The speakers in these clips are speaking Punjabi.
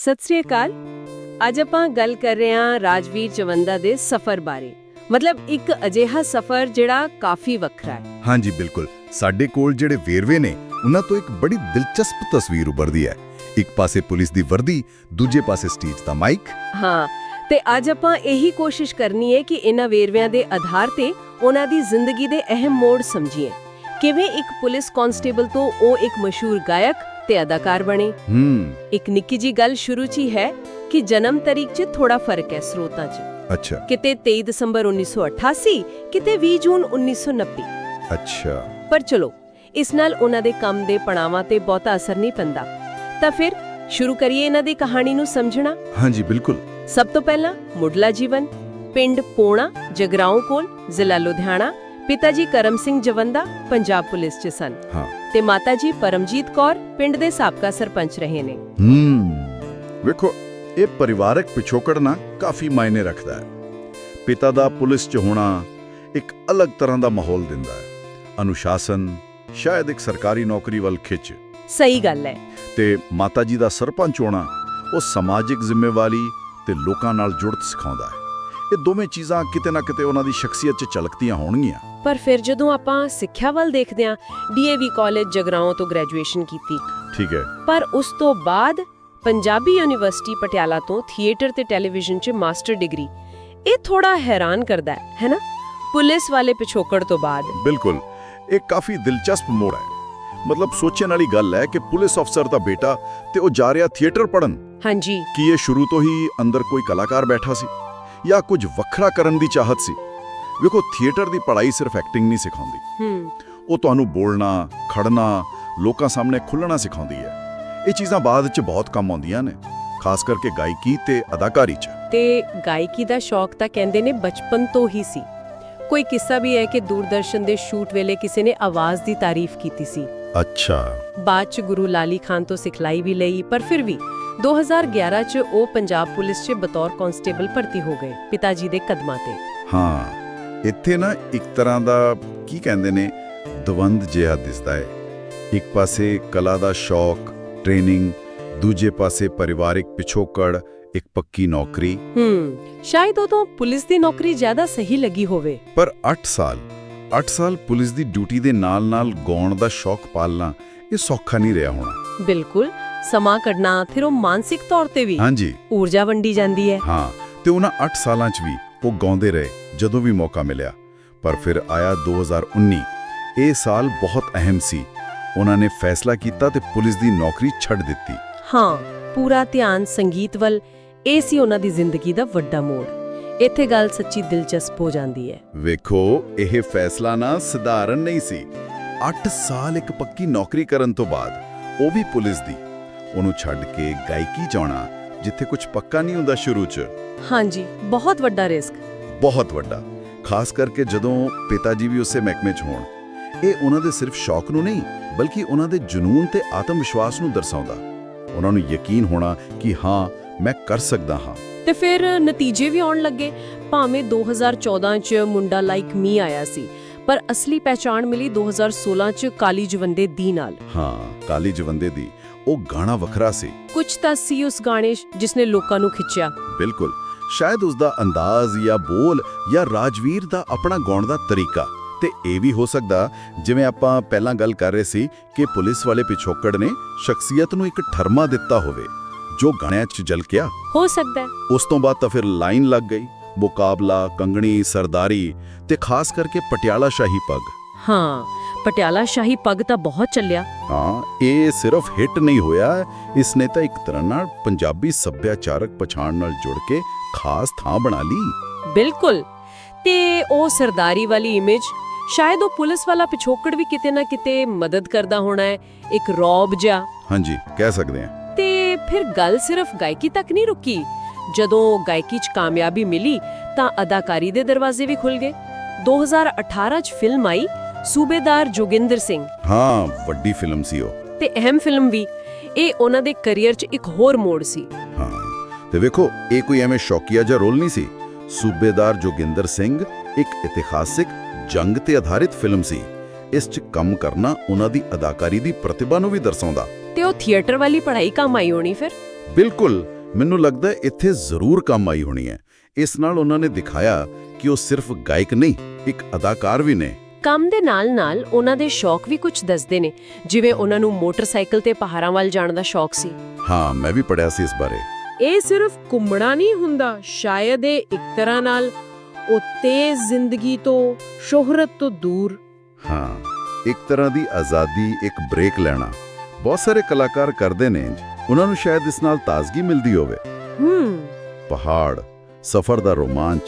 ਸਤਿ ਸ੍ਰੀ ਅਕਾਲ। ਅੱਜ ਆਪਾਂ ਗੱਲ ਕਰ ਰਹੇ ਹਾਂ ਰਾਜਵੀਰ ਚਵੰਦਾ ਦੇ ਸਫ਼ਰ ਬਾਰੇ। ਮਤਲਬ ਇੱਕ ਅਜਿਹਾ ਸਫ਼ਰ ਜਿਹੜਾ ਕਾਫੀ ਵੱਖਰਾ ਹੈ। ਹਾਂਜੀ ਬਿਲਕੁਲ। ਸਾਡੇ ਕੋਲ ਜਿਹੜੇ ਵੇਰਵੇ ਨੇ ਉਹਨਾਂ ਤੋਂ ਇੱਕ ਬੜੀ ਦਿਲਚਸਪ ਤਸਵੀਰ ਉੱਭਰਦੀ ਹੈ। ਇੱਕ ਪਾਸੇ ਪੁਲਿਸ ਦੀ ਵਰਦੀ ਦੂਜੇ ਪਾਸੇ ਸਟੇਜ ਦਾ ਮਾਈਕ। ਹਾਂ ਤੇ ਅੱਜ ਆਪਾਂ ਇਹੀ ਕੋਸ਼ਿਸ਼ ਕਰਨੀ ਹੈ ਕਿ ਇਹਨਾਂ ਵੇਰਵਿਆਂ ਦੇ ਆਧਾਰ ਤੇ ਉਹਨਾਂ ਦੀ ਜ਼ਿੰਦਗੀ ਦੇ ਅਹਿਮ ਮੋੜ ਸਮਝੀਏ। ਕਿਵੇਂ ਇੱਕ ਪੁਲਿਸ ਕਾਂਸਟੇਬਲ ਤੋਂ ਉਹ ਇੱਕ ਮਸ਼ਹੂਰ ਗਾਇਕ ਤੇ ਅਦਾਕਾਰ ਬਣੇ। ਹੂੰ। ਇੱਕ ਨਿੱਕੀ ਜੀ ਗੱਲ ਸ਼ੁਰੂ 'ਚ ਹੀ ਹੈ ਕਿ ਜਨਮ ਤਾਰੀਖ 'ਚ ਥੋੜਾ ਫ਼ਰਕ ਹੈ ਸਰੋਤਾਂ 'ਚ। ਅੱਛਾ। ਕਿਤੇ 23 ਦਸੰਬਰ 1988 ਕਿਤੇ 20 ਜੂਨ 1990 ਅੱਛਾ। ਪਰ ਚਲੋ ਇਸ ਨਾਲ ਉਹਨਾਂ ਦੇ ਕੰਮ ਦੇ ਪੜਾਵਾਂ ਤੇ ਬਹੁਤਾ ਅਸਰ ਨਹੀਂ ਪੈਂਦਾ। ਤਾਂ ਫਿਰ ਸ਼ੁਰੂ ਕਰੀਏ ਇਹਨਾਂ ਦੀ ਕਹਾਣੀ ਨੂੰ ਸਮਝਣਾ। ਹਾਂਜੀ ਬਿਲਕੁਲ। ਸਭ ਤੋਂ ਪਹਿਲਾਂ ਮੁੱਢਲਾ ਜੀਵਨ ਪਿੰਡ ਪੋਣਾ ਜਗਰਾਉਂ ਕੋਲ ਜ਼ਿਲ੍ਹਾ ਲੁਧਿਆਣਾ ਪਿਤਾ ਜੀ ਕਰਮ ਸਿੰਘ ਜਵੰਦਾ ਪੰਜਾਬ ਪੁਲਿਸ 'ਚ ਸਨ। ਹਾਂ। ਤੇ ਮਾਤਾ ਜੀ ਪਰਮਜੀਤ ਕੌਰ ਪਿੰਡ ਦੇ ਸਾਬਕਾ ਸਰਪੰਚ ਰਹੇ ਨੇ। ਹੂੰ ਵੇਖੋ ਇਹ ਪਰਿਵਾਰਕ ਪਿਛੋਕੜ ਨਾ ਕਾਫੀ ਮਾਇਨੇ ਰੱਖਦਾ ਹੈ। ਪਿਤਾ ਦਾ ਪੁਲਿਸ 'ਚ ਹੋਣਾ ਇੱਕ ਅਲੱਗ ਤਰ੍ਹਾਂ ਦਾ ਮਾਹੌਲ ਦਿੰਦਾ ਹੈ। ਅਨੁਸ਼ਾਸਨ ਸ਼ਾਇਦ ਇੱਕ ਸਰਕਾਰੀ ਨੌਕਰੀ ਵੱਲ ਖਿੱਚ। ਸਹੀ ਗੱਲ ਹੈ। ਤੇ ਮਾਤਾ ਜੀ ਦਾ ਸਰਪੰਚ ਹੋਣਾ ਉਹ ਸਮਾਜਿਕ ਜ਼ਿੰਮੇਵਾਰੀ ਤੇ ਲੋਕਾਂ ਨਾਲ ਜੁੜਤ ਸਿਖਾਉਂਦਾ ਹੈ। ਇਹ ਦੋਵੇਂ ਚੀਜ਼ਾਂ ਕਿਤੇ ਨਾ ਕਿਤੇ ਉਹਨਾਂ ਦੀ ਸ਼ਖਸੀਅਤ 'ਚ ਝਲਕਦੀਆਂ ਹੋਣਗੀਆਂ। ਪਰ ਫਿਰ ਜਦੋਂ ਆਪਾਂ ਸਿੱਖਿਆ ਵੱਲ ਦੇਖਦੇ ਹਾਂ ਡੀਏਵੀ ਕਾਲਜ ਜਗਰਾਉਂ ਤੋਂ ਗ੍ਰੈਜੂਏਸ਼ਨ ਕੀਤੀ। ਠੀਕ ਹੈ। ਪਰ ਉਸ ਤੋਂ ਬਾਅਦ ਪੰਜਾਬੀ ਯੂਨੀਵਰਸਿਟੀ ਪਟਿਆਲਾ ਤੋਂ ਥੀਏਟਰ ਤੇ ਟੈਲੀਵਿਜ਼ਨ 'ਚ ਮਾਸਟਰ ਡਿਗਰੀ। ਇਹ ਥੋੜਾ ਹੈਰਾਨ ਕਰਦਾ ਹੈ ਹੈਨਾ ਪੁਲਿਸ ਵਾਲੇ ਪਿਛੋਕੜ ਤੋਂ ਬਾਅਦ। ਬਿਲਕੁਲ। ਇਹ ਕਾਫੀ ਦਿਲਚਸਪ ਮੋੜ ਹੈ। ਮਤਲਬ ਸੋਚਣ ਵਾਲੀ ਗੱਲ ਹੈ ਕਿ ਪੁਲਿਸ ਅਫਸਰ ਦਾ ਬੇਟਾ ਤੇ ਉਹ ਜਾ ਰਿਹਾ ਥੀਏਟਰ ਪੜਨ ਹਾਂਜੀ। ਕੀ ਇਹ ਸ਼ੁਰੂ ਤੋਂ ਹੀ ਅੰਦਰ ਕੋਈ ਕਲਾਕਾਰ ਬੈਠਾ ਸੀ? ਜਾਂ ਕੁਝ ਵੱਖਰਾ ਕਰਨ ਦੀ ਚਾਹਤ ਸੀ। ਵੇਖੋ ਥੀਏਟਰ ਦੀ ਪੜ੍ਹਾਈ ਸਿਰਫ ਐਕਟਿੰਗ ਨਹੀਂ ਸਿਖਾਉਂਦੀ। ਹੂੰ। ਉਹ ਤੁਹਾਨੂੰ ਬੋਲਣਾ ਖੜਨਾ ਲੋਕਾਂ ਸਾਹਮਣੇ ਖੁੱਲਣਾ ਸਿਖਾਉਂਦੀ ਹੈ। ਇਹ ਚੀਜ਼ਾਂ ਬਾਅਦ 'ਚ ਬਹੁਤ ਕੰਮ ਆਉਂਦੀਆਂ ਨੇ ਖਾਸ ਕਰਕੇ ਗਾਇਕੀ ਤੇ ਅਦਾਕਾਰੀ 'ਚ। ਤੇ ਗਾਇਕੀ ਦਾ ਸ਼ੌਕ ਤਾਂ ਕਹਿੰਦੇ ਨੇ ਬਚਪਨ ਤੋਂ ਹੀ ਸੀ। ਕੋਈ ਕਿੱਸਾ ਵੀ ਹੈ ਕਿ ਦੂਰਦਰਸ਼ਨ ਦੇ ਸ਼ੂਟ ਵੇਲੇ ਕਿਸੇ ਨੇ ਆਵਾਜ਼ ਦੀ ਤਾਰੀਫ ਕੀਤੀ ਸੀ। ਅੱਛਾ। ਬਾਅਦ ਚ ਗੁਰੂ ਲਾਲੀ ਖਾਨ ਤੋਂ ਸਿਖਲਾਈ ਵੀ ਲਈ ਪਰ ਫਿਰ ਵੀ 2011 ਚ ਉਹ ਪੰਜਾਬ ਪੁਲਿਸ 'ਚ ਬਤੌਰ ਕਾਂਸਟੇਬਲ ਭਰਤੀ ਹੋ ਗਏ ਪਿਤਾ ਜੀ ਦੇ ਕਦਮਾਂ ਤੇ। ਹਾਂ ਇੱਥੇ ਨਾ ਇੱਕ ਤਰ੍ਹਾਂ ਦਾ ਕੀ ਕਹਿੰਦੇ ਨੇ ਦਵੰਦ ਜਿਹਾ ਦਿਸਦਾ ਹੈ। ਇੱਕ ਪਾਸੇ ਕਲਾ ਦਾ ਸ਼ੌਕ ਟ੍ਰੇਨਿੰਗ ਦੂਜੇ ਪਾਸੇ ਪਰਿਵਾਰਿਕ ਪਿਛੋਕੜ ਇੱਕ ਪੱਕੀ ਨੌਕਰੀ। ਹੂੰ ਸ਼ਾਇਦ ਉਦੋਂ ਪੁਲਿਸ ਦੀ ਨੌਕਰੀ ਜ਼ਿਆਦਾ ਸਹੀ ਲੱਗੀ ਹੋਵੇ। ਪਰ 8 ਸਾਲ 8 ਸਾਲ ਪੁਲਿਸ ਦੀ ਡਿਊਟੀ ਦੇ ਨਾਲ-ਨਾਲ ਗਾਉਣ ਦਾ ਸ਼ੌਕ ਪਾਲਣਾ ਇਹ ਸੌਖਾ ਨਹੀਂ ਰਿਹਾ ਹੋਣਾ। ਬਿਲਕੁਲ ਸਮਾਂ ਕੱਢਣਾ ਫਿਰ ਉਹ ਮਾਨਸਿਕ ਤੌਰ ਤੇ ਵੀ ਹਾਂਜੀ। ਊਰਜਾ ਵੰਡੀ ਜਾਂਦੀ ਹੈ। ਹਾਂ ਤੇ ਉਹਨਾਂ 8 ਸਾਲਾਂ 'ਚ ਵੀ ਉਹ ਗਾਉਂਦੇ ਰਹੇ ਜਦੋਂ ਵੀ ਮੌਕਾ ਮਿਲਿਆ। ਪਰ ਫਿਰ ਆਇਆ 2019 ਇਹ ਸਾਲ ਬਹੁਤ ਅਹਿਮ ਸੀ। ਉਹਨਾਂ ਨੇ ਫੈਸਲਾ ਕੀਤਾ ਤੇ ਪੁਲਿਸ ਦੀ ਨੌਕਰੀ ਛੱਡ ਦਿੱਤੀ। ਹਾਂ ਪੂਰਾ ਧਿਆਨ ਸੰਗੀਤ ਵੱਲ ਇਹ ਸੀ ਉਹਨਾਂ ਦੀ ਜ਼ਿੰਦਗੀ ਦਾ ਵੱਡਾ ਮੋੜ। ਇੱਥੇ ਗੱਲ ਸੱਚੀ ਦਿਲਚਸਪ ਹੋ ਜਾਂਦੀ ਹੈ। ਵੇਖੋ ਇਹ ਫੈਸਲਾ ਨਾ ਸਧਾਰਨ ਨਹੀਂ ਸੀ। 8 ਸਾਲ ਇੱਕ ਪੱਕੀ ਨੌਕਰੀ ਕਰਨ ਤੋਂ ਬਾਅਦ ਉਹ ਵੀ ਪੁਲਿਸ ਦੀ। ਉਹਨੂੰ ਛੱਡ ਕੇ ਗਾਇਕੀ ਚਾਉਣਾ ਜਿੱਥੇ ਕੁਝ ਪੱਕਾ ਨਹੀਂ ਹੁੰਦਾ ਸ਼ੁਰੂ 'ਚ। ਹਾਂਜੀ ਬਹੁਤ ਵੱਡਾ ਰਿਸਕ। ਬਹੁਤ ਵੱਡਾ। ਖਾਸ ਕਰਕੇ ਜਦੋਂ ਪਿਤਾ ਜੀ ਵੀ ਉਸੇ ਮਹਿਕਮੇ 'ਚ ਹੋਣ। ਇਹ ਉਹਨਾਂ ਦੇ ਸਿਰਫ ਸ਼ੌਕ ਨੂੰ ਨਹੀਂ ਬਲਕਿ ਉਹਨਾਂ ਦੇ ਜਨੂਨ ਤੇ ਆਤਮ ਵਿਸ਼ਵਾਸ ਨੂੰ ਦਰਸਾਉਂਦਾ। ਉਹਨਾਂ ਨੂੰ ਯਕੀਨ ਹੋਣਾ ਕਿ ਹਾਂ ਮੈਂ ਕਰ ਸਕਦਾ ਹਾਂ। ਤੇ ਫਿਰ ਨਤੀਜੇ ਵੀ ਆਉਣ ਲੱਗੇ। ਭਾਵੇਂ 2014 ਚ ਮੁੰਡਾ ਲਾਈਕ ਮੀ ਆਇਆ ਸੀ ਪਰ ਅਸਲੀ ਪਹਿਚਾਣ ਮਿਲੀ 2016 ਚ ਕਾਲੀ ਜਵੰਦੇ ਦੀ ਨਾਲ। ਹਾਂ ਕਾਲੀ ਜਵੰਦੇ ਦੀ। ਉਹ ਗਾਣਾ ਵੱਖਰਾ ਸੀ। ਕੁਝ ਤਾਂ ਸੀ ਉਸ ਗਾਣੇ 'ਚ ਜਿਸਨੇ ਲੋਕਾਂ ਨੂੰ ਖਿੱਚਿਆ। ਬਿਲਕੁਲ। ਸ਼ਾਇਦ ਉਸ ਦਾ ਅੰਦਾਜ਼ ਜਾਂ ਬੋਲ ਜਾਂ ਰਾਜਵੀਰ ਦਾ ਆਪਣਾ ਗਾਉਣ ਦਾ ਤਰੀਕਾ। ਤੇ ਇਹ ਵੀ ਹੋ ਸਕਦਾ ਜਿਵੇਂ ਆਪਾਂ ਪਹਿਲਾਂ ਗੱਲ ਕਰ ਰਹੇ ਸੀ ਕਿ ਪੁਲਿਸ ਵਾਲੇ ਪਿਛੋਕੜ ਨੇ ਸ਼ਖਸੀਅਤ ਨੂੰ ਇੱਕ ਠਰਮਾ ਦਿੱਤਾ ਹੋਵੇ। ਜੋ ਗਾਣਿਆਂ 'ਚ ਝਲਕਿਆ ਹੋ ਸਕਦਾ ਹੈ। ਉਸ ਤੋਂ ਬਾਅਦ ਤਾਂ ਫਿਰ ਲਾਈਨ ਲੱਗ ਗਈ ਮੁਕਾਬਲਾ ਕੰਗਣੀ ਸਰਦਾਰੀ ਤੇ ਖਾਸ ਕਰਕੇ ਪਟਿਆਲਾ ਸ਼ਾਹੀ ਪੱਗ। ਹਾਂ ਪਟਿਆਲਾ ਸ਼ਾਹੀ ਪੱਗ ਤਾਂ ਬਹੁਤ ਚੱਲਿਆ। ਹਾਂ ਇਹ ਸਿਰਫ ਹਿੱਟ ਨਹੀਂ ਹੋਇਆ ਇਸ ਨੇ ਤਾਂ ਇੱਕ ਤਰ੍ਹਾਂ ਨਾਲ ਪੰਜਾਬੀ ਸੱਭਿਆਚਾਰਕ ਪਛਾਣ ਨਾਲ ਜੁੜ ਕੇ ਖਾਸ ਥਾਂ ਬਣਾ ਲਈ। ਬਿਲਕੁਲ। ਤੇ ਉਹ ਸਰਦਾਰੀ ਵਾਲੀ ਇਮੇਜ ਸ਼ਾਇਦ ਉਹ ਪੁਲਿਸ ਵਾਲਾ ਪਿਛੋਕੜ ਵੀ ਕਿਤੇ ਨਾ ਕਿਤੇ ਮਦਦ ਕਰਦਾ ਹੋਣਾ ਹੈ ਇੱਕ ਰੌਬ ਜਿਹਾ। ਹਾਂਜੀ ਕਹਿ ਸਕਦੇ ਹਾਂ। ਫਿਰ ਗੱਲ ਸਿਰਫ ਗਾਇਕੀ ਤੱਕ ਨਹੀਂ ਰੁਕੀ। ਜਦੋਂ ਗਾਇਕੀ 'ਚ ਕਾਮਯਾਬੀ ਮਿਲੀ ਤਾਂ ਅਦਾਕਾਰੀ ਦੇ ਦਰਵਾਜ਼ੇ ਵੀ ਖੁੱਲ ਗਏ। 2018 'ਚ ਫਿਲਮ ਆਈ ਸੂਬੇਦਾਰ ਜੋਗਿੰਦਰ ਸਿੰਘ। ਹਾਂ ਵੱਡੀ ਫਿਲਮ ਸੀ ਉਹ। ਤੇ ਅਹਿਮ ਫਿਲਮ ਵੀ। ਇਹ ਉਹਨਾਂ ਦੇ ਕੈਰੀਅਰ 'ਚ ਇੱਕ ਹੋਰ ਮੋੜ ਸੀ। ਹਾਂ ਤੇ ਵੇਖੋ ਇਹ ਕੋਈ ਐਵੇਂ ਸ਼ੌਕੀਆ ਜਿਹਾ ਰੋਲ ਨਹੀਂ ਸੀ। ਸੂਬੇਦਾਰ ਜੋਗਿੰਦਰ ਸਿੰਘ ਇੱਕ ਇਤਿਹਾਸਿਕ ਜੰਗ ਤੇ ਆਧਾਰਿਤ ਫਿਲਮ ਸੀ। ਇਸ 'ਚ ਕੰਮ ਕਰਨਾ ਉਹਨਾਂ ਦੀ ਅਦਾਕਾਰੀ ਦੀ ਪ੍ਰਤਿਭਾ ਨੂੰ ਵੀ ਦਰਸਾਉਂਦਾ। ਤੇ ਉਹ ਥੀਏਟਰ ਵਾਲੀ ਪੜ੍ਹਾਈ ਕੰਮ ਆਈ ਹੋਣੀ ਫਿਰ? ਬਿਲਕੁਲ। ਮੈਨੂੰ ਲੱਗਦਾ ਇੱਥੇ ਜ਼ਰੂਰ ਕੰਮ ਆਈ ਹੋਣੀ ਹੈ। ਇਸ ਨਾਲ ਉਹਨਾਂ ਨੇ ਦਿਖਾਇਆ ਕਿ ਉਹ ਸਿਰਫ ਗਾਇਕ ਨਹੀਂ ਇੱਕ ਅਦਾਕਾਰ ਵੀ ਨੇ। ਕੰਮ ਦੇ ਨਾਲ-ਨਾਲ ਉਹਨਾਂ ਦੇ ਸ਼ੌਕ ਵੀ ਕੁਝ ਦੱਸਦੇ ਨੇ। ਜਿਵੇਂ ਉਹਨਾਂ ਨੂੰ ਮੋਟਰਸਾਈਕਲ ਤੇ ਪਹਾੜਾਂ ਵੱਲ ਜਾਣ ਦਾ ਸ਼ੌਕ ਸੀ। ਹਾਂ ਮੈਂ ਵੀ ਪੜਿਆ ਸੀ ਇਸ ਬਾਰੇ। ਇਹ ਸਿਰਫ ਘੁੰਮਣਾ ਨਹੀਂ ਹੁੰਦਾ। ਸ਼ਾਇਦ ਇਹ ਇੱਕ ਤਰ੍ਹਾਂ ਨਾਲ ਉਹ ਤੇਜ਼ ਜ਼ਿੰਦਗੀ ਤੋਂ ਸ਼ੋਹਰਤ ਤੋਂ ਦੂਰ। ਹਾਂ ਇੱਕ ਤਰ੍ਹਾਂ ਦੀ ਆਜ਼ਾਦੀ ਇੱਕ ਬ੍ਰੇਕ ਲੈਣਾ। ਬਹੁਤ ਸਾਰੇ ਕਲਾਕਾਰ ਕਰਦੇ ਨੇ। ਉਹਨਾਂ ਨੂੰ ਸ਼ਾਇਦ ਇਸ ਨਾਲ ਤਾਜ਼ਗੀ ਮਿਲਦੀ ਹੋਵੇ। ਹੂੰ। ਪਹਾੜ ਸਫ਼ਰ ਦਾ ਰੋਮਾਂਚ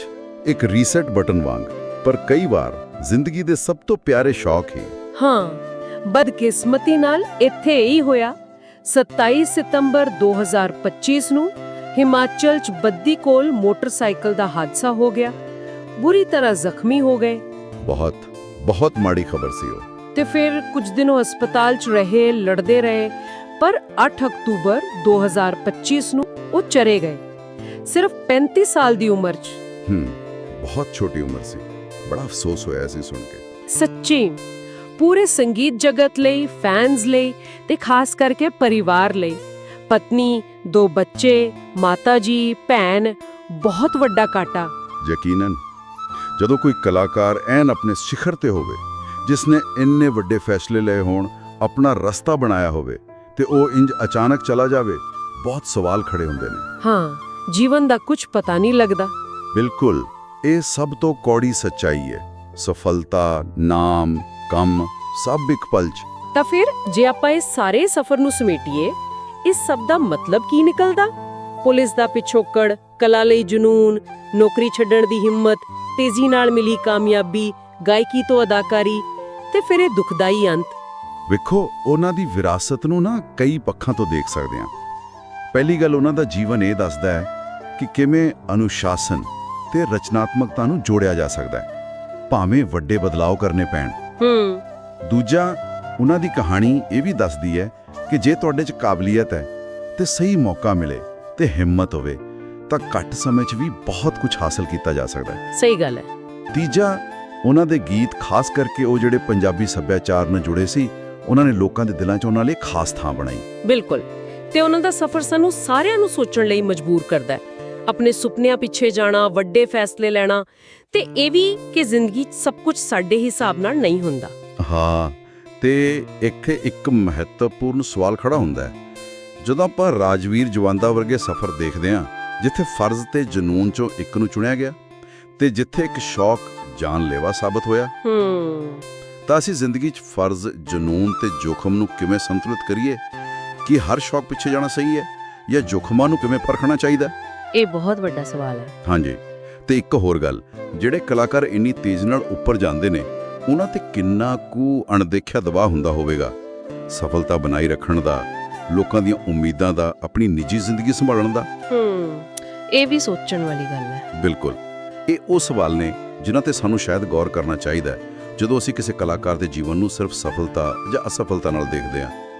ਇੱਕ ਰੀਸੈਟ ਬਟਨ ਵਾਂਗ। ਪਰ ਕਈ ਵਾਰ ਜ਼ਿੰਦਗੀ ਦੇ ਸਭ ਤੋਂ ਪਿਆਰੇ ਸ਼ੌਕ ਹੀ। ਹਾਂ ਬਦਕਿਸਮਤੀ ਨਾਲ ਇੱਥੇ ਹੀ ਹੋਇਆ। 27 ਸਤੰਬਰ 2025 ਨੂੰ ਹਿਮਾਚਲ ਚ ਬੱਦੀ ਕੋਲ ਮੋਟਰਸਾਈਕਲ ਦਾ ਹਾਦਸਾ ਹੋ ਗਿਆ। ਬੁਰੀ ਤਰ੍ਹਾਂ ਜ਼ਖਮੀ ਹੋ ਗਏ। ਬਹੁਤ ਬਹੁਤ ਮਾੜੀ ਖਬਰ ਸੀ ਉਹ। ਤੇ ਫਿਰ ਕੁਝ ਦਿਨ ਉਹ ਹਸਪਤਾਲ ਚ ਰਹੇ ਲੜਦੇ ਰਹੇ ਪਰ 8 ਅਕਤੂਬਰ 2025 ਨੂੰ ਉਹ ਚਰੇ ਗਏ। ਸਿਰਫ 35 ਸਾਲ ਦੀ ਉਮਰ ਚ। ਹੂੰ ਬਹੁਤ ਛੋਟੀ ਉਮਰ ਸੀ। ਬੜਾ ਅਫਸੋਸ ਹੋਇਆ ਸੀ ਸੁਣ ਕੇ। ਸੱਚੀ। ਪੂਰੇ ਸੰਗੀਤ ਜਗਤ ਲਈ ਫੈਨਸ ਲਈ ਤੇ ਖਾਸ ਕਰਕੇ ਪਰਿਵਾਰ ਲਈ। ਪਤਨੀ ਦੋ ਬੱਚੇ ਮਾਤਾ ਜੀ ਭੈਣ ਬਹੁਤ ਵੱਡਾ ਕਾਟਾ ਯਕੀਨਨ ਜਦੋਂ ਕੋਈ ਕਲਾਕਾਰ ਐਨ ਆਪਣੇ ਸਿਖਰ ਤੇ ਹੋਵੇ ਜਿਸ ਨੇ ਇੰਨੇ ਵੱਡੇ ਫੈਸਲੇ ਲਏ ਹੋਣ ਆਪਣਾ ਰਸਤਾ ਬਣਾਇਆ ਹੋਵੇ ਤੇ ਉਹ ਇੰਜ ਅਚਾਨਕ ਚਲਾ ਜਾਵੇ ਬਹੁਤ ਸਵਾਲ ਖੜੇ ਹੁੰਦੇ ਨੇ। ਹਾਂ ਜੀਵਨ ਦਾ ਕੁਝ ਪਤਾ ਨਹੀਂ ਲੱਗਦਾ। ਬਿਲਕੁਲ ਇਹ ਸਭ ਤੋਂ ਕੌੜੀ ਸੱਚਾਈ ਹੈ। ਸਫਲਤਾ ਨਾਮ ਕੰਮ ਸਭ ਇੱਕ ਪਲ 'ਚ। ਤਾਂ ਫਿਰ ਜੇ ਆਪਾਂ ਇਸ ਸਾਰੇ ਸਫ਼ਰ ਨੂੰ ਸਮੇਟੀਏ ਇਸ ਸਭ ਦਾ ਮਤਲਬ ਕੀ ਨਿਕਲਦਾ? ਪੁਲਿਸ ਦਾ ਪਿਛੋਕੜ ਕਲਾ ਲਈ ਜਨੂਨ ਨੌਕਰੀ ਛੱਡਣ ਦੀ ਹਿੰਮਤ ਤੇਜ਼ੀ ਨਾਲ ਮਿਲੀ ਕਾਮਯਾਬੀ ਗਾਇਕੀ ਤੋਂ ਅਦਾਕਾਰੀ ਤੇ ਫਿਰ ਇਹ ਦੁਖਦਾਈ ਅੰਤ। ਵੇਖੋ ਉਹਨਾਂ ਦੀ ਵਿਰਾਸਤ ਨੂੰ ਨਾ ਕਈ ਪੱਖਾਂ ਤੋਂ ਦੇਖ ਸਕਦੇ ਹਾਂ। ਪਹਿਲੀ ਗੱਲ ਉਹਨਾਂ ਦਾ ਜੀਵਨ ਇਹ ਦੱਸਦਾ ਹੈ ਕਿ ਕਿਵੇਂ ਅਨੁਸ਼ਾਸਨ ਤੇ ਰਚਨਾਤਮਕਤਾ ਨੂੰ ਜੋੜਿਆ ਜਾ ਸਕਦਾ ਹੈ। ਭਾਵੇਂ ਵੱਡੇ ਬਦਲਾਅ ਕਰਨੇ ਪੈਣ। ਹੂੰ। ਦੂਜਾ ਉਹਨਾਂ ਦੀ ਕਹਾਣੀ ਇਹ ਵੀ ਦੱਸਦੀ ਹੈ ਕਿ ਜੇ ਤੁਹਾਡੇ 'ਚ ਕਾਬਲੀਅਤ ਹੈ ਤੇ ਸਹੀ ਮੌਕਾ ਮਿਲੇ ਤੇ ਹਿੰਮਤ ਹੋਵੇ ਤਾਂ ਘੱਟ ਸਮੇਂ 'ਚ ਵੀ ਬਹੁਤ ਕੁਝ ਹਾਸਲ ਕੀਤਾ ਜਾ ਸਕਦਾ ਹੈ। ਸਹੀ ਗੱਲ ਹੈ। ਤੀਜਾ ਉਹਨਾਂ ਦੇ ਗੀਤ ਖਾਸ ਕਰਕੇ ਉਹ ਜਿਹੜੇ ਪੰਜਾਬੀ ਸੱਭਿਆਚਾਰ ਨਾਲ ਜੁੜੇ ਸੀ ਉਹਨਾਂ ਨੇ ਲੋਕਾਂ ਦੇ ਦਿਲਾਂ 'ਚ ਉਹਨਾਂ ਲਈ ਖਾਸ ਥਾਂ ਬਣਾਈ। ਬਿਲਕੁਲ। ਤੇ ਉਹਨਾਂ ਦਾ ਸਫ਼ਰ ਸਾਨੂੰ ਸਾਰਿਆਂ ਨੂੰ ਸੋਚਣ ਲਈ ਮਜਬੂਰ ਕਰਦਾ ਹੈ। ਆਪਣੇ ਸੁਪਨਿਆਂ ਪਿੱਛੇ ਜਾਣਾ ਵੱਡੇ ਫੈਸਲੇ ਲੈਣਾ ਤੇ ਇਹ ਵੀ ਕਿ ਜ਼ਿੰਦਗੀ 'ਚ ਸਭ ਕੁਝ ਸਾਡੇ ਹਿਸਾਬ ਨਾਲ ਨਹੀਂ ਹੁੰਦਾ। ਹਾਂ ਤੇ ਇੱਥੇ ਇੱਕ ਮਹੱਤਵਪੂਰਨ ਸਵਾਲ ਖੜਾ ਹੁੰਦਾ ਹੈ। ਜਦੋਂ ਆਪਾਂ ਰਾਜਵੀਰ ਜਵੰਦਾ ਵਰਗੇ ਸਫ਼ਰ ਦੇਖਦੇ ਹਾਂ ਜਿੱਥੇ ਫਰਜ਼ ਤੇ ਜਨੂਨ ਚੋਂ ਇੱਕ ਨੂੰ ਚੁਣਿਆ ਗਿਆ ਤੇ ਜਿੱਥੇ ਇੱਕ ਸ਼ੌਕ ਜਾਨਲੇਵਾ ਸਾਬਤ ਹੋਇਆ। ਹੂੰ। ਤਾਂ ਅਸੀਂ ਜ਼ਿੰਦਗੀ 'ਚ ਫਰਜ਼ ਜਨੂਨ ਤੇ ਜੋਖਮ ਨੂੰ ਕਿਵੇਂ ਸੰਤੁਲਿਤ ਕਰੀਏ? ਕੀ ਹਰ ਸ਼ੌਕ ਪਿੱਛੇ ਜਾਣਾ ਸਹੀ ਹੈ? ਜਾਂ ਜੋਖਮਾਂ ਨੂੰ ਕਿਵੇਂ ਪਰਖਣਾ ਚਾਹੀਦਾ? ਇਹ ਬਹੁਤ ਵੱਡਾ ਸਵਾਲ ਹੈ। ਹਾਂਜੀ। ਤੇ ਇੱਕ ਹੋਰ ਗੱਲ ਜਿਹੜੇ ਕਲਾਕਾਰ ਇੰਨੀ ਤੇਜ਼ ਨਾਲ ਉੱਪਰ ਜਾਂਦੇ ਨੇ ਉਹਨਾਂ ਤੇ ਕਿੰਨਾ ਕੁ ਅਣਦੇਖਿਆ ਦਬਾਅ ਹੁੰਦਾ ਹੋਵੇਗਾ? ਸਫਲਤਾ ਬਣਾਈ ਰੱਖਣ ਦਾ ਲੋਕਾਂ ਦੀਆਂ ਉਮੀਦਾਂ ਦਾ ਆਪਣੀ ਨਿੱਜੀ ਜ਼ਿੰਦਗੀ ਸੰਭਾਲਣ ਦਾ? ਹੂੰ। ਇਹ ਵੀ ਸੋਚਣ ਵਾਲੀ ਗੱਲ ਹੈ। ਬਿਲਕੁਲ। ਇਹ ਉਹ ਸਵਾਲ ਨੇ ਜਿਨ੍ਹਾਂ ਤੇ ਸਾਨੂੰ ਸ਼ਾਇਦ ਗੌਰ ਕਰਨਾ ਚਾਹੀਦਾ ਜਦੋਂ ਅਸੀਂ ਕਿਸੇ ਕਲਾਕਾਰ ਦੇ ਜੀਵਨ ਨੂੰ ਸਿਰਫ ਸਫਲਤਾ ਜਾਂ ਅਸਫਲਤਾ ਨਾਲ ਦੇਖਦੇ ਹਾਂ।